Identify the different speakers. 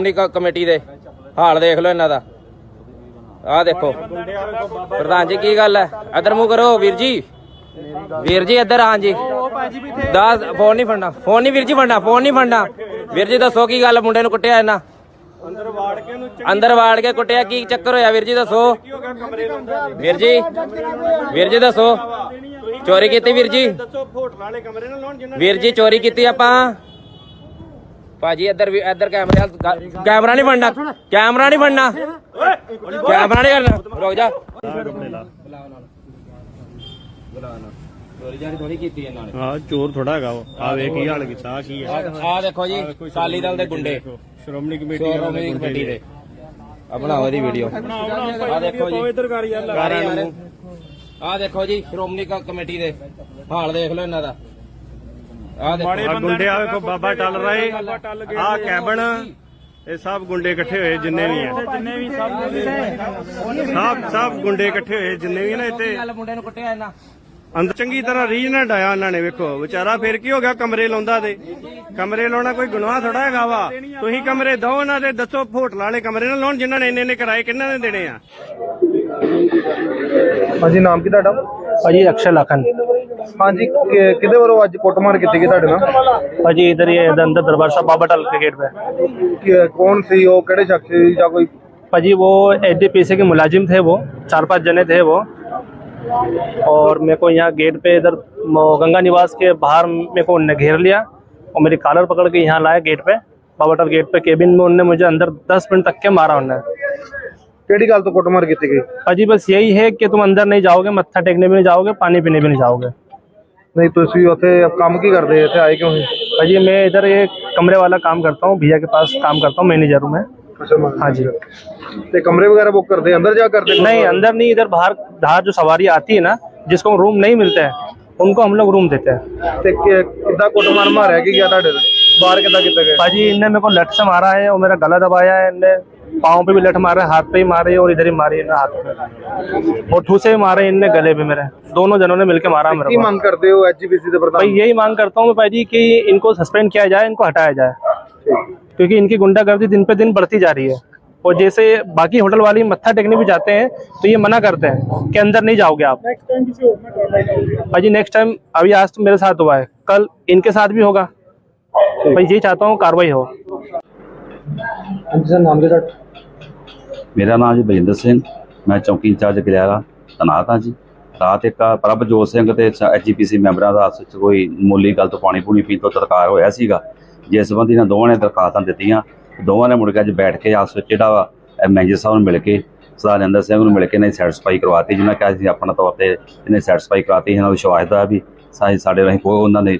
Speaker 1: ਸ਼੍ਰੋਮਣੀ ਕ- ਕਮੇਟੀ ਦੇ ਹਾਲ ਦੇਖ ਲਓ ਇਹਨਾਂ ਦਾ। ਆਹ ਦੇਖੋ। ਪ੍ਰਧਾਨ ਜੀ, ਕੀ ਗੱਲ ਹੈ? ਇੱਧਰ ਮੂੰਹ ਕਰੋ, ਵੀਰ ਜੀ। ਵੀਰ ਜੀ, ਇੱਧਰ ਹਾਂ ਜੀ ਦੱਸ, ਫੋਨ ਨਹੀਂ ਫੜਨਾ। ਫੋਨ ਨਹੀਂ ਵੀਰ ਜੀ ਫੜਨਾ, ਫੋਨ ਨਹੀਂ ਫੜਨਾ। ਵੀਰ ਜੀ, ਦੱਸੋ ਕੀ ਗੱਲ, ਮੁੰਡੇ ਨੂੰ ਕੁੱਟਿਆ ਇਹਨਾਂ?
Speaker 2: ਅੰਦਰ ਵਾੜ ਕੇ
Speaker 1: ਕੁੱਟਿਆ, ਕੀ ਚੱਕਰ ਹੋਇਆ? ਵੀਰ ਜੀ, ਦੱਸੋ। ਵੀਰ ਜੀ ਵੀਰ ਜੀ, ਦੱਸੋ। ਚੋਰੀ ਕੀਤੀ, ਵੀਰ ਜੀ?
Speaker 2: ਦੱਸੋ ਹੋਟਲ ਵਾਲੇ ਕਮਰੇ ਨਾਲ ਲਾਉਣ ਜਿੰਨਾ
Speaker 1: ਵੀਰ ਜੀ, ਚੋਰੀ ਕੀਤੀ ਆਪਾਂ? ਭਾਜੀ ਇੱਧਰ ਵੀ ਇੱਧਰ ਕੈਮਰੇ ਵੱਲ ਕੈਮਰਾ ਨਹੀਂ ਫੜਨਾ ਕੈਮਰਾ ਨਹੀਂ ਫੜਨਾ ਕੈਮਰਾ ਨਹੀਂ ਕਰਨਾ ਰੁਕ ਜਾ। ਚੋਰੀ ਜਾਰੀ ਥੋੜੀ
Speaker 2: ਹਾਂ ਚੋਰ ਹੈਗਾ ਉਹ। ਆ ਵੇਖ ਕੀ ਹਾਲ ਕੀਤਾ ਆਹ ਕੀ ਹੈ।
Speaker 1: ਆ ਦੇਖੋ ਜੀ ਅਕਾਲੀ ਦਲ ਦੇ ਗੁੰਡੇ।
Speaker 2: ਸ਼੍ਰੋਮਣੀ ਕਮੇਟੀ
Speaker 1: ਸ਼੍ਰੋਮਣੀ ਕਮੇਟੀ ਦੇ। ਆ ਬਣਾਓ ਇਹਦੀ ਵੀਡੀਓ ਆ ਦੇਖੋ ਜੀ।
Speaker 2: ਇਧਰ ਕਰ ਯਾਰ।
Speaker 1: ਆ ਦੇਖੋ ਜੀ ਸ਼੍ਰੋਮਣੀ ਕ- ਕਮੇਟੀ ਦੇ। ਹਾਲ ਦੇਖ ਲਓ ਇਹਨਾਂ ਦਾ। ਆ ਦੇਖੋ।
Speaker 2: ਆ ਗੁੰਡੇ ਆ ਵੇਖੋ ਬਾਬਾ ਟੱਲ ਰਹੇ। ਆ ਕੈਬਨ ਇਹ ਸਭ ਗੁੰਡੇ ਇਕੱਠੇ ਹੋਏ ਜਿੰਨੇ ਵੀ ਆ।
Speaker 3: ਜਿੰਨੇ ਵੀ ਸਭ
Speaker 2: ਸਭ ਸਭ ਗੁੰਡੇ ਇਕੱਠੇ ਹੋਏ ਜਿੰਨੇ ਵੀ ਆ ਨਾ ਇੱਥੇ।
Speaker 1: ਗੱਲ ਮੁੰਡੇ ਨੂੰ ਕੁੱਟਿਆ ਇਹਨਾਂ
Speaker 2: ਅੰਦਰ ਚੰਗੀ ਤਰ੍ਹਾਂ ਰੀਝ ਨਾਲ ਡਾਇਆ ਉਹਨਾਂ ਨੇ ਵੇਖੋ। ਵਿਚਾਰਾ ਫਿਰ ਕੀ ਹੋ ਗਿਆ ਕਮਰੇ ਲਾਉਂਦਾ ਤੇ। ਕਮਰੇ ਲਾਉਣਾ ਕੋਈ ਗੁਨਾਹ ਥੋੜਾ ਹੈਗਾ ਵਾ। ਤੁਸੀਂ ਕਮਰੇ ਦੋ ਉਹਨਾਂ ਦੇ ਦੱਸੋ ਹੋਟਲ ਵਾਲੇ ਕਮਰੇ ਨਾਲ ਲਾਉਣ ਜਿਨ੍ਹਾਂ ਨੇ ਇੰਨੇ ਇੰਨੇ ਕਿਰਾਏ ਕਿੰਨਾਂ ਨੇ ਦੇਣੇ ਆ?
Speaker 4: ਹਾਂਜੀ ਨਾਮ ਕੀ ਤੁਹਾਡਾ
Speaker 3: ਭਾਜੀ ਅਕਸ਼ਰ ਲਖਨ
Speaker 4: ਹਾਂਜੀ ਕਿ- ਕਿਹਦੇ ਵੱਲੋਂ ਅੱਜ ਕੁੱਟਮਾਰ ਕੀਤੀ ਗਈ ਤੁਹਾਡੇ ਨਾਲ
Speaker 3: ਭਾਜੀ ਇਧਰ ਹੀ ਹੈ, अंदर दरबार साहब बाबा टल के गेट पे
Speaker 4: ਕਿ- ਕੌਣ ਸੀ ਉਹ ਕਿਹੜੇ ਸ਼ਖਸ ਸੀ ਜਾਂ ਕੋਈ
Speaker 3: भाजी वो एच के मुलाजिम थे वो चार पांच जने थे वो और मेरे को यहाँ गेट पे इधर म- गंगा निवास के बाहर मेरे को उनने घेर लिया और मेरी कॉलर पकड़ के यहाँ लाया गेट पे बाबा टल गेट पे केबिन में उनने मुझे अंदर दस मिनट तक के मारा उनने
Speaker 4: केड़ी गल तो ਕੁੱਟਮਾਰ ਕੀਤੀ ਗਈ
Speaker 3: अजी बस यही है कि तुम अंदर नहीं जाओगे मत्था टेकने भी नहीं जाओगे पानी पीने भी नहीं जाओगे।
Speaker 4: नहीं तो इसी ਨਹੀਂ अब काम की कर ਕਰਦੇ थे आए क्यों ਸੀ
Speaker 3: अजी मैं इधर ये कमरे वाला काम करता हूँ भैया के पास काम करता हूँ मैनेजर हूँ मैं। अच्छा, हाँ जी।
Speaker 4: ते कमरे वगैरह बुक ਬੁੱਕ ਕਰਦੇ अंदर जा ਕੇ ਕਰਦੇ
Speaker 3: नहीं अंदर नहीं इधर बाहर बाहर जो सवारी आती है ना जिसको रूम नहीं मिलते हैं उनको हम लोग रूम देते हैं।
Speaker 4: कितना ਕਿ- मार ਕੁੱਟਮਾਰ है ਕੀ ਗਿਆ ਤੁਹਾਡੇ ਤੇ ਬਾਹਰ ਕਿੱਦਾਂ ਕੀਤਾ ਗਿਆ
Speaker 3: ਭਾਜੀ ਇਹਨੇ ਮੇਰੇ ਕੋ ਲੱਟ ਸੇ ਮਾਰਾ ਹੈ ਔਰ ਮੇਰਾ ਗਲਾ ਦਬਾਇਆ पाँव पे भी लठ मारे हाथ पे ही मारे और इधर ही मारी इन्हें हाथ पे। और ठूसे भी मारे इनने गले भी मेरे। दोनों जनों ने मिलकर मारा मेरे
Speaker 4: मांग करते हो एचजीपीसी से
Speaker 3: भाई यही मांग करता हूँ भाई जी कि इनको सस्पेंड किया जाए इनको हटाया जाए। क्योंकि इनकी गुंडागर्दी दिन पे दिन बढ़ती जा रही है। और जैसे बाकी होटल वाले मत्था टेकने भी जाते हैं तो ये मना करते हैं कि अंदर नहीं जाओगे आप। भाई जी नेक्स्ट टाइम अभी आज तो मेरे साथ हुआ है। कल इनके साथ भी होगा। भाई ये चाहता हूँ कार्रवाई हो।
Speaker 4: ਸਰ, ਨਾਮ ਕੀ ਤੁਹਾਡਾ
Speaker 5: ਮੇਰਾ ਨਾਮ ਜੀ ਬਲਜਿੰਦਰ ਸਿੰਘ, ਮੈਂ ਚੌਕੀ ਇੰਚਾਰਜ ਗਲਿਆਰਾ ਤਨਾਤ ਹਾਂ ਜੀ। ਰਾਤ ਇੱਕ ਪ੍ਰਭਜੋਤ ਸਿੰਘ ਤੇ ਐਚਜੀਪੀਸੀ ਮੈਂਬਰਾਂ ਦਾ ਆਪਸ ਵਿੱਚ ਕੋਈ ਮੂਲੀ ਗੱਲ ਤੋਂ ਪਾਣੀ ਪੂਣੀ ਪੀਣ ਤੋਂ ਤਰਕਾਰ ਹੋਇਆ ਸੀਗਾ। ਜਿਸ ਸੰਬੰਧੀ ਨਾਲ ਦੋਵਾਂ ਨੇ ਦਰਖਾਸਤਾਂ ਦਿੱਤੀਆਂ। ਦੋਵਾਂ ਨੇ ਮੁੜ ਕੇ ਅੱਜ ਬੈਠ ਕੇ ਆਪਸ ਵਿੱਚ ਜਿਹੜਾ ਵਾ ਇਹ ਮੈਨੇਜਰ ਸਾਹਿਬ ਨੂੰ ਮਿਲ ਕੇ, ਸਰਦਾਰ ਨਰਿੰਦਰ ਸਿੰਘ ਨੂੰ ਮਿਲ ਕੇ ਨੇ ਸੈਟੀਸਫਾਈ ਕਰਵਾਤੀ ਜਿਹਨਾਂ ਕਿਹਾ ਸੀ ਆਪਣਾ ਤੌਰ ਤੇ ਇਹਨੇ ਸੈਟੀਸਫਾਈ ਕਰਾਤੀ, ਇਹਨਾਂ ਨੂੰ ਵਿਸ਼ਵਾਸ ਦਾ ਵੀ ਸਾ- ਸਾਡੇ ਰਾਹੀਂ ਕੋਈ ਉਹਨਾਂ ਨੇ